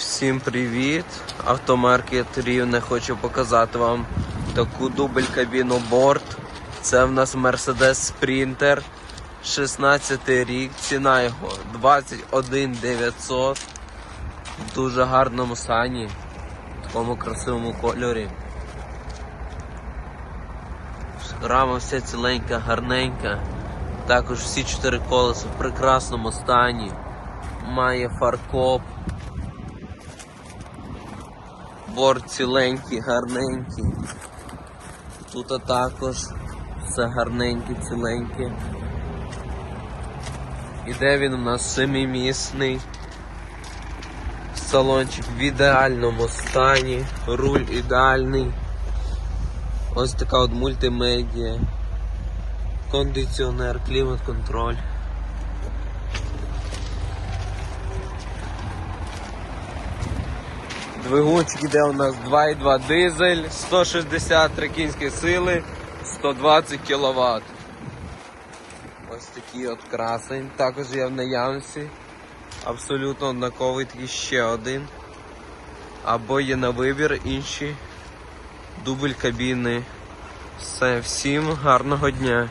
Всім привіт! Автомаркет Рівне хочу показати вам таку дубль кабіну борт. Це в нас Mercedes Sprinter 16 рік. Ціна його 21 900. В дуже гарному стані. В такому красивому кольорі. Рама вся ціленька, гарненька. Також всі чотири колеса в прекрасному стані. Має фаркоп. Борт ціленький, гарненький. Тут також все гарненьке, ціленьке. Іде він у нас семимісний. Салончик в ідеальному стані, руль ідеальний. Ось така от мультимедіа, кондиціонер, клімат-контроль. Двигунчик іде у нас 2,2 дизель, 163 кінські сили, 120 кВт. Ось такий от красень. Також є в наявності. Абсолютно однаковий такий ще один. Або є на вибір інші дубль кабіни. Все, всім гарного дня.